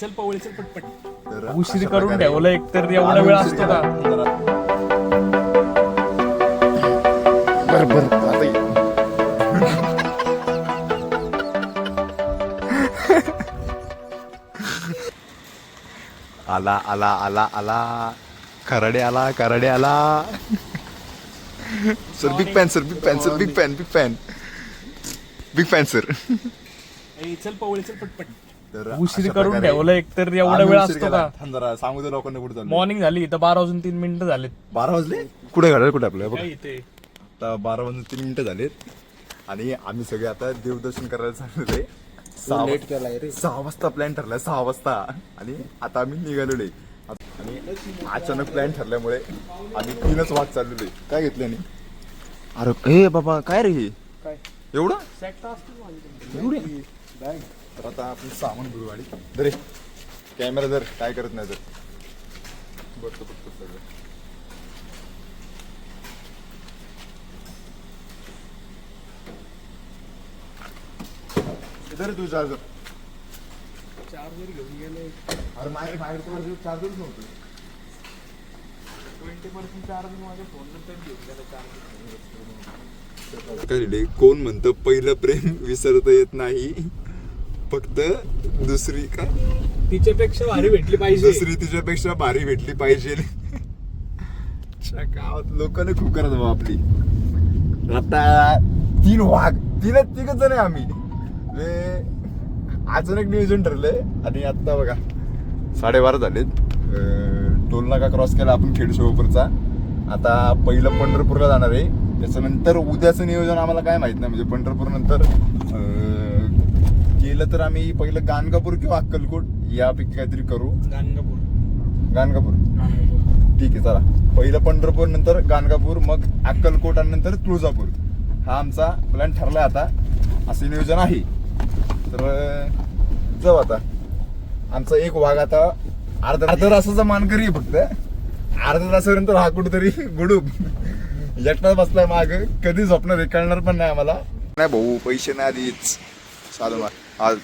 चल पवळे चल पटपट. तर उशीर अशा करून प्रकारे- ठेवलं एक तर एवढा वेळ असतो. का? जरा- बर बर आता ये. आला आला आला आला. खराडे आला कराडे आला. Sir big fan sir big fan sir big fan big fan big fan sir ए, चल पवळे चल पटपट. तर उशीर करून ठेवलं एक तर एवढा वेळ असतो केला. का? जरा सांगू दे लोकांना कुठे चाललो मॉर्निंग झाली तर बारा वाजून तीन मिनिटं झालेत. बारा वाजले? कुठे घडाल कुठे आपलं? बघ. काय इथे. आता बारा वाजून तीन मिनिटं झालेत. आणि आम्ही सगळे आता देवदर्शन करायला चाललो रे सहा लेट केलाय रे. सहा वाजता प्लॅन ठरलाय सहा वाजता. आणि आता आम्ही निघालेलो आहे. आणि अचानक प्लॅन ठरल्यामुळे आम्ही तीनच वाट चाललेलो. काय घेतलं नाही अरे ए बाबा काय रे हे? काय? एवढं. एवढी? तर आता आपण सामान घेऊ गाडी. दरे कॅमेरा जर काय करत नाही तर. बघतो बघतो सगळं. इधर तू चार्जर. चार्जर घेऊन गेले अरे माझ्या बाहेर चार्जर चार्जरच नव्हतं. ट्वेंटी पर्सेंट चार्ज माझ्या फोन नंतर घेऊन गेला चार्जर. काय लिहिले कोण म्हणतं पहिलं प्रेम विसरता येत नाही. फक्त दुसरी काय तिच्यापेक्षा भारी भेटली पाहिजे. दुसरी तिच्यापेक्षा भारी भेटली पाहिजे. गावात लोकांना खूप करत बाबा आपली. आता तीन वाघ तीनच तिघच जण आहे आम्ही. म्हणजे अचानक नियोजन ठरलंय. आणि आता बघा साडेबारा झालेत. अं, टोल नाका क्रॉस केला आपण खेड शोपरचा आता पहिलं पंढरपूरला जाणार आहे. त्याच्यानंतर उद्याचं नियोजन आम्हाला काय माहीत नाही. म्हणजे पंढरपूर नंतर केलं तर आम्ही पहिलं गाणगापूर किंवा अक्कलकोट यापैकी काहीतरी करू. गाणगापूर. गाणगापूर. ठीक आहे चला. पहिलं पंढरपूर नंतर गाणगापूर मग अक्कलकोट आणि नंतर तुळजापूर. हा आमचा प्लॅन ठरलाय आता. असे नियोजन आहे. तर जाऊ आता. आमचा एक वाघ आता अर्धा अर्धा तासाचा मानकरी फक्त. अर्धा तासानंतर हा कुठेतरी गुडूप एकटाच बसलाय माग. कधी झोपणार आहे? कळणार पण नाही आम्हाला. नाही भाऊ पैसे नाही आधीच. चालू आज.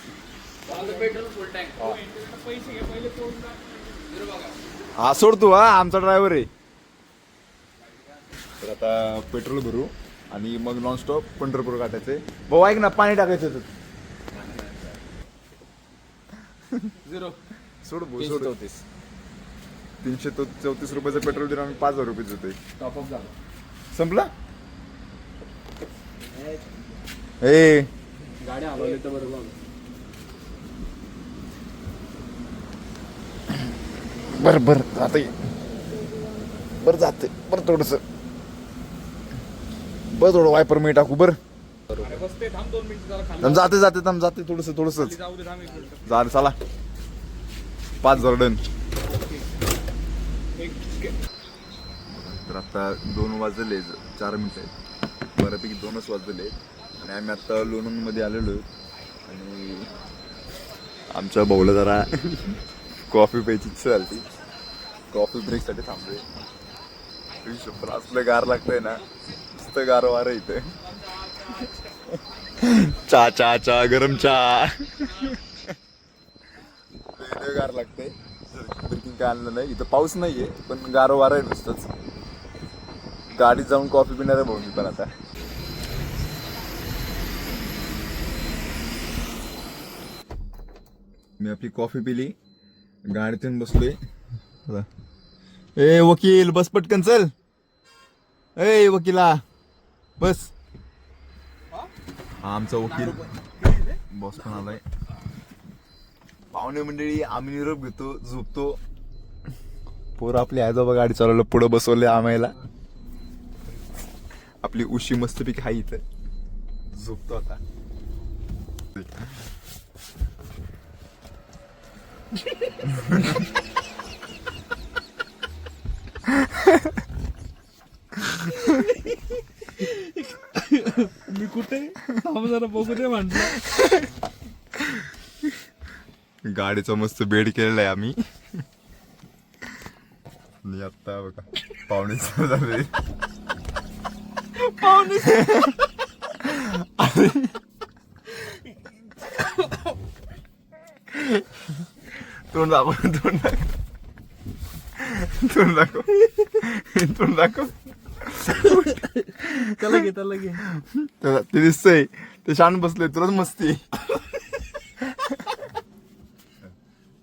हा सोड तू हा आमचा ड्रायव्हर आहे. तर आता पेट्रोल भरू आणि मग नॉनस्टॉप पंढरपूर काटायचे भाऊ ऐक ना पाणी टाकायचं होतं. झिरो सोड भाऊ सोड. तीनशे चौ- चौतीस रुपयाचं पेट्रोल देऊन आम्ही पाच हजार रुपये देतोय. टॉपअप झालं. संपला? ए. गाड्या हलवले तर बरोबर बर बर जाते बर जाते बर थोडस. बर थोडं वायपर मी टाकू बर. जाते जाते थांब जाते थोडस थोडस जा चला. पाच हजार डन. तर आता दोन वाजले चार मिनिटं आहेत. बऱ्यापैकी दोनच वाजले आणि आम्ही आता लोणंदमध्ये आलेलो आणि आमच्या भाऊला जरा कॉफी प्यायची इच्छा झाली. कॉफी ब्रेकसाठी थांबले पण असलं गार लागतंय ना नुसतं गार वार आहे इथे चा चा चा गरम चा गार लागतंय. ब्रेकिंग काय आणलं नाही. इथं पाऊस नाहीये पण गार वार आहे नुसतंच. गाडीत जाऊन कॉफी पिणार आहे भाऊ मी पण आता. मी आपली कॉफी पिली. गाडीतून बसलोय. आता. ए वकील बस पटकन चल. ए वकिला बस. हा आमचा वकील. बॉस पण आलाय. पाहुणे मंडळी आम्ही निरोप घेतो झोपतो. पोरं आपली आजोबा गाडी चालवलं पुढं बसवले आम्हाला. आपली उशी मस्तपैकी हाय इथं. झोपतो आता. मी कुठे? जरा बघू दे म्हटलं. गाडीचा मस्त बेड केलेला आहे आम्ही आता बघा पाहुणे झाले तोंड दाखव तोंड दाखव तोंड दाखव तोंड दाखव त्याला घे त्याला घे ते दिसतंय ते शांत बसले तुलाच मस्ती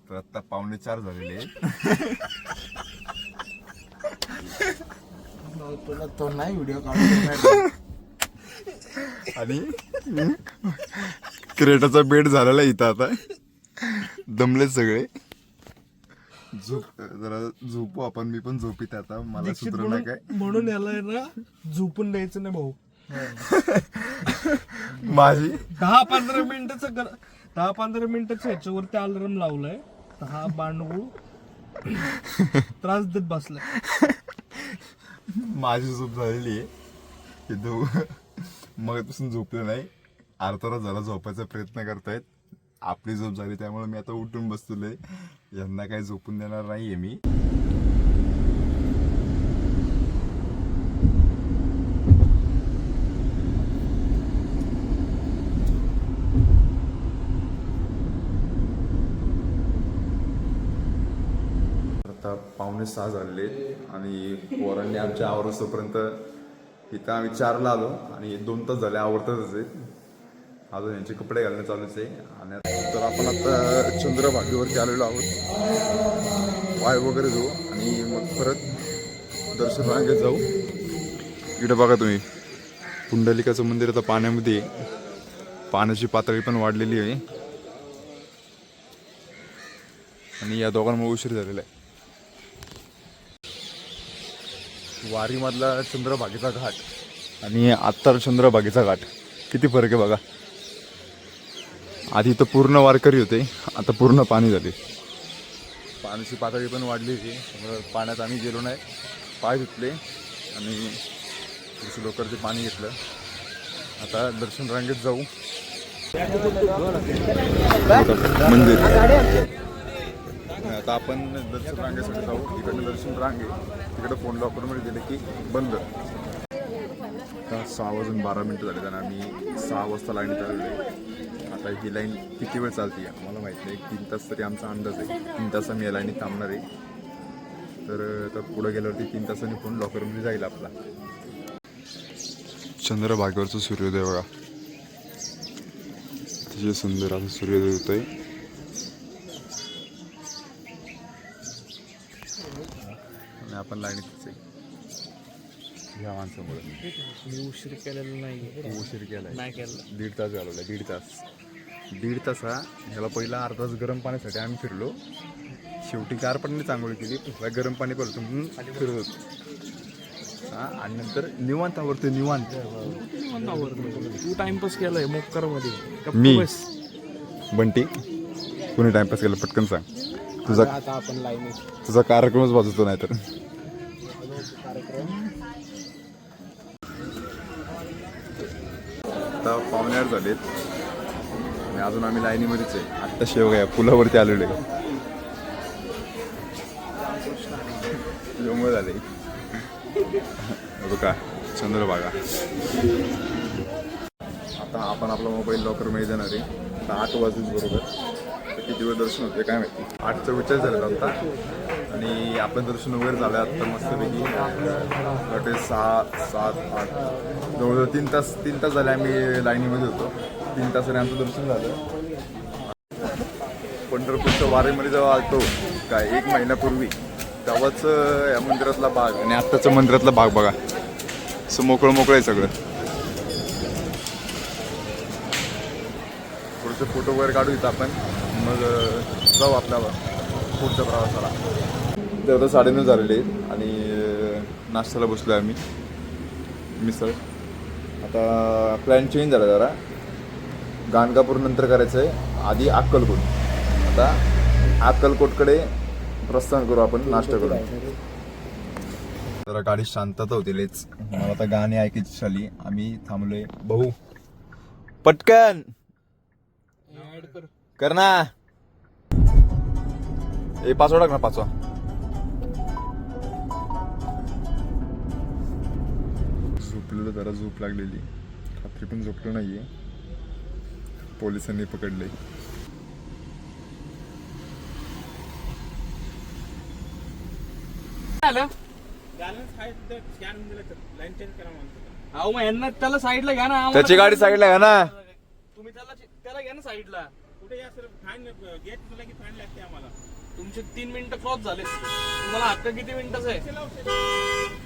तर आता पावणे चार झालेले. तुला तो नाही व्हिडिओ काढून आणि क्रेटाचा बेड झालेला आहे इथं आता. दमले सगळे. झोप जरा झोपू आपण मी पण झोपीत आता. मला दीक्षित सुधर नाही काय? म्हणून याला आहे ना झोपून द्यायचं नाही भाऊ. माझी दहा पंधरा मिनिटाचं गर- दहा पंधरा मिनिटाच्या ह्याच्यावरती अलार्म लावलाय. तर हा बांडगू त्रास देत बसलाय. माझी झोप झालेली आहे. हे दो मगापासून झोपलं नाही. अर्धा जरा झाला झोपायचा प्रयत्न करतायत. आपली झोप झाली त्यामुळे मी आता उठून बसतोय यांना काही झोपून देणार नाहीये मी. आता पावणे सहा झालेले आणि पोरांनी आमच्या आवरसोपर्यंत इथं आम्ही चारला आलो आणि दोन तास झाले आवडतातच आहे अजून यांचे कपडे घालणं चालूच आहे. आणि तर आपण आता चंद्रभागेवरती आलेलो आहोत. वाय वगैरे जाऊ आणि मग परत दर्शन रांगेत जाऊ. इकडे बघा तुम्ही. पुंडलिकाचं मंदिर आता पाण्यामध्ये पाण्याची पातळी पण वाढलेली आहे. आणि या दोघांमुळे उशीर झालेला आहे. वारीमधला चंद्रभागेचा घाट आणि आत्तार चंद्रभागेचा घाट. किती फरक आहे बघा. आधी तर पूर्ण वारकरी होते आता पूर्ण पाणी झाले. पाण्याची पातळी पण वाढली होती त्यामुळं पाण्यात आम्ही गेलो नाही. पाय धुतले आणि थोडंसं लोकरचे पाणी घेतलं. आता दर्शन रांगेत जाऊ. मंदिर. आता आपण दर्शन रांगेसाठी जाऊ. इकडनं दर्शन रांगे. तिकडे फोन लॉकरमध्ये दिले की बंद. आता सहा वाजून बारा मिनटं झाले कारण आम्ही सहा वाजता लाईन आलेलो आहे. आता ही लाईन किती वेळ चालते आम्हाला माहीत नाही. तीन तास तरी आमचा अंदाज आहे. तीन तास आम्ही या लाईनीत थांबणार आहे. तर आता पुढे गेल्यावरती तीन तासांनी फोन लॉकरमध्ये म्हणजे जाईल आपला. चंद्रभागेवरचं सूर्योदय बघा. अतिशय सुंदर असं सूर्योदय होतोय. आहे आपण लाईनीतच आहे. ह्या माणसामुळे. मी उशीर केलेला नाही उशीर केलाय. नाही केलं. दीड तास घालवला दीड तास. दीड तास हा ह्याला पहिला अर्धा तास गरम पाण्यासाठी आम्ही फिरलो. शेवटी गार पाण्याने चांगली केली. ह्याला गरम पाणी परत म्हणून फिरत होतो. हा आणि नंतर निवांत आवडते निवांत. तू टाइमपास केलाय मोक्करमध्ये मी? बंटी कोणी टाइमपास केला पटकन सांग. तुझा आता आपण लाईन तुझा कार्यक्रमच वाजवतो नाही तर आता पावणे आठ झालेत. आणि अजून आम्ही लाईनीमध्येच आहे. आत्ता शेवगा पुलावरती आलेलो आहे. त्यामुळे झाले. का बघा. चंद्रभागा आता आपण आपला मोबाईल लॉकरमध्ये जाणार आहे. आता आठ वाजून बरोबर. किती वेळ दर्शन होते काय माहिती? आठचा विचार झाला आता आणि आपलं दर्शन वगैरे झालं आता मस्तपैकी. वाटते सहा सात आठ जवळजवळ तीन तास तीन तास झाले आम्ही लाईनीमध्ये होतो. तीन तासाने आमचं दर्शन झालं. पंढरपूरच्या वारेमध्ये जेव्हा आलतो काय एक महिन्यापूर्वी तेव्हाच या मंदिरातला भाग आणि आत्ताचं मंदिरातला भाग बघा. असं मोकळं मोकळं आहे सगळं. थोडेसे फोटो वगैरे काढू इथं आपण. मग जाऊ आपल्याला पुढच्या प्रवासाला. आता साडेनऊ झालेले आहेत आणि नाश्त्याला बसलो आहे आम्ही. मिसळ. आता प्लॅन चेंज झाला जरा. गाणगापूर नंतर करायचं आहे. आधी अक्कलकोट. आता अक्कलकोटकडे प्रस्थान करू आपण नाश्ता करू जरा गाडी शांतता होती लेच मला आता गाणी ऐकायची झाली आम्ही थांबलोय. भाऊ पटकन! कर ना. ए पाचवा टाक ना पाचवा. झोपलेलो जरा झोप लागलेली. रात्री पण झोपलो नाही आहे पोलिसांनी पकडले अहो मग यांना त्याला साईडला घ्या ना त्याची गाडी साईडला घ्या ना. तुम्ही त्याला त्याला घ्या ना साईडला. कुठे या सर? फाईन गेट तुला की फाईन लागते आम्हाला? तुमचे तीन मिनिटं क्रॉस झाले तुम्हाला हक्क किती मिनिटाचं आहे?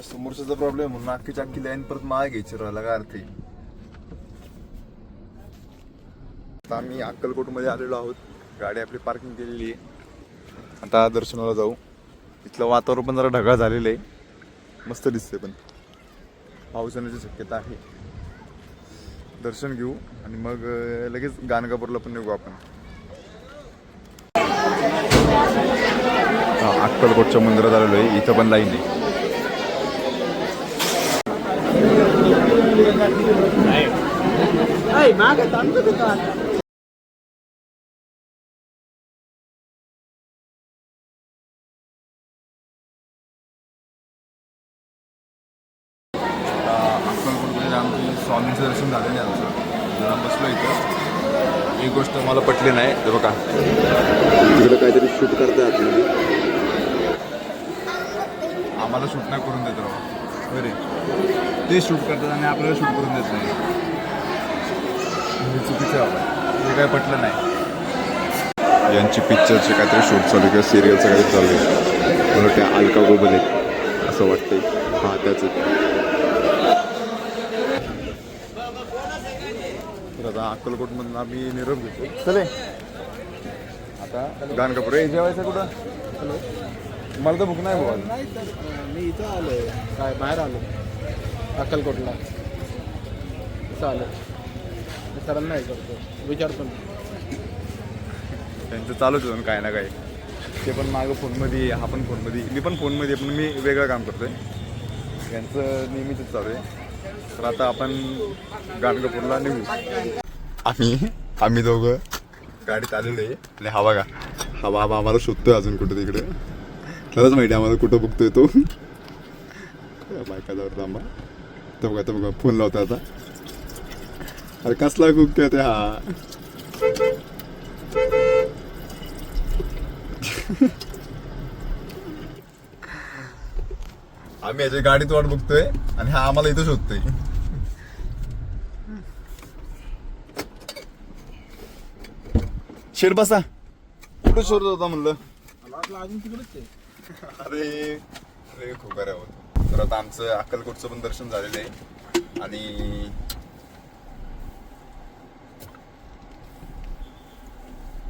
समोरचा प्रॉब्लेम म्हणून अख्खी लाईन परत मागे घ्यायची राहिला काय अर्थ आता आम्ही अक्कलकोटमध्ये आलेलो आहोत. गाडी आपली पार्किंग केलेली आहे. आता दर्शनाला जाऊ. इथलं वातावरण पण जरा ढगाळ झालेलं आहे. मस्त दिसते पण. पाऊस येण्याची शक्यता आहे. दर्शन घेऊ आणि मग लगेच गाणगापूरला पण निघू आपण. अक्कलकोटच्या मंदिरात आलेलो आहे. इथं पण लाईन आहे. अक्कलकोटमध्ये आमची स्वामींचं दर्शन झालेलं आहे आमचं जरा बसलो इथं एक गोष्ट मला पटली नाही ते बघा तिकडं काहीतरी शूट करताय आतमध्ये आम्हाला शूट नाही करून देत राव. बरे ते शूट करतात आणि आपल्याला शूट करून देत नाही. हे चुकीचं आहे. बाबा. हे काय पटलं नाही. यांची पिक्चरचे काहीतरी शूट चालू किंवा सिरियलचं काहीतरी चालू आहे. मला त्या अलका गोबल आहे असं वाटतंय. हां त्याच. तर आता अक्कलकोटमधून आम्ही निरोप घेतो. चले. आता गाणगापूर. हे जेवायचं कुठं? हॅलो. मला तर भूक नाही अजून. नाही तर मी इथं आलोय. काय बाहेर आलो अक्कलकोटला. आलो मी सरांना हे करतो विचारतो मी. त्यांचं चालूच होतं काय ना काय ते पण मागं फोनमध्ये हा पण फोनमध्ये मी पण फोनमध्ये आहे, पण मी वेगळं काम करतोय. यांचं नेहमीच चालू आहे. तर आता आपण गाणगापूरला निघू. आम्ही आम्ही दोघं गाडीत आलेलो आहे. आणि हा बघा हा बाबा आम्हाला शोधतोय अजून कुठं तिकडे. खरंच माहिती आहे आम्हाला कुठं बघतोय तो. बायकाजावर थांबा. तर बघा तर बघा फोन लावतो आता. अरे कसला कुकतोय ते हा? आम्ही याच्या गाडीत वाट बघतोय आणि हा आम्हाला इथं शोधतोय. शेड बसा. कुठं शोधत होता म्हणलं? अजून तिकडेच आहे अरे अरे खूप बरं होत. तर आता आमचं अक्कलकोटचं पण दर्शन झालेलं आहे. आणि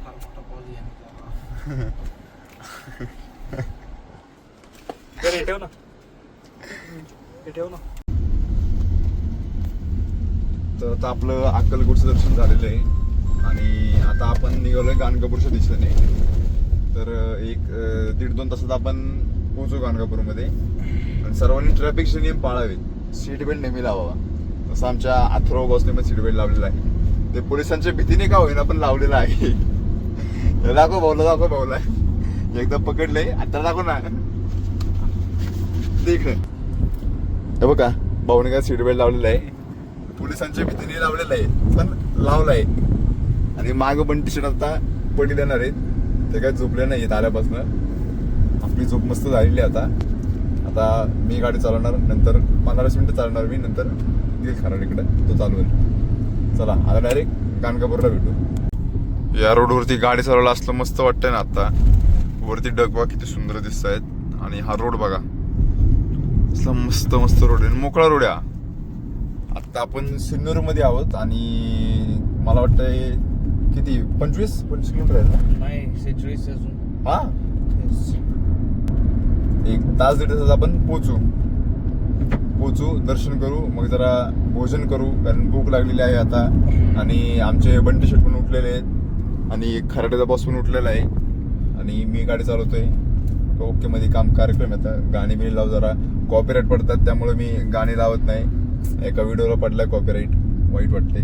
फार मोठा पाऊस आहे तर हे ठेव ना. हे ठेव ना. तर आता आपलं अक्कलकोटचं दर्शन झालेलं आहे. आणि आता आपण निघालोय गाणगापूरच्या दिशेने. तर एक दीड दोन तासात आपण पोहोचू गाणगापूरमध्ये. आणि सर्वांनी ट्रॅफिकचे नियम पाळावेत. सीट बेल्ट नेहमी लावावा. तसं आमच्या अथरो बॉसने पण सीट बेल्ट लावलेला आहे. ते पोलिसांच्या भीतीने का होईना पण लावलेलं आहे. दाखव भाऊला दाखव भाऊला. एकदा पकडले आता दाखव ना. देख. हे बघा भाऊने काय सीट बेल्ट लावलेला आहे. पोलिसांच्या भीतीने लावलेला आहे. पण लावलाय. आणि माग पण टी शर्ट आता पडी देणार आहेत. ते काय झोपले नाहीत आल्यापासून. आपली झोप मस्त झालेली आहे आता. आता मी गाडी चालवणार नंतर पंधराच मिनिटं चालवणार मी नंतर येईल खाणार इकडे. तो चालवेल. चला आता डायरेक्ट कानकापूरला भेटू. या रोडवरती गाडी चालवलं असलं मस्त वाटतंय ना आता. वरती डगवा किती सुंदर दिसत आहेत आणि हा रोड बघा. असला मस्त मस्त रोड आहे. मोकळा रोड आहे हा. आता आपण सिन्नूरमध्ये आहोत आणि मला वाटतंय किती? पंचवीस? पंचवीस किलोमीटर आहे ना? हा? एक तास दीड तास आपण पोचू पोचू दर्शन करू मग जरा भोजन करू कारण भूक लागलेली आहे आता. आणि आमचे बंटी शेट पण उठलेले आहेत. आणि खराट्याचा बॉस पण उठलेला आहे. आणि मी गाडी चालवतोय. ओके मध्ये काम कार्यक्रम येतात गाणी बिणी लाव जरा. कॉपीराईट पडतात त्यामुळे मी गाणी लावत नाही. एका व्हिडिओला पडलाय कॉपीराईट वाईट वाटते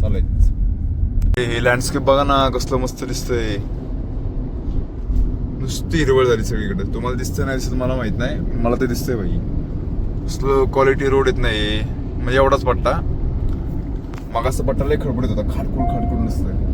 चालायच हे लँडस्केप बघा ना कसलं मस्त दिसतंय. नुसती हिरवळ झाली सगळीकडे. तुम्हाला दिसतंय नाही दिसत मला माहीत नाही. मला ते दिसतंय भाई कसलं क्वालिटी रोड येत नाही म्हणजे एवढाच पट्टा. मग पट्टा लय खडबडीत होता. खाडकूड खाडकूड नसतं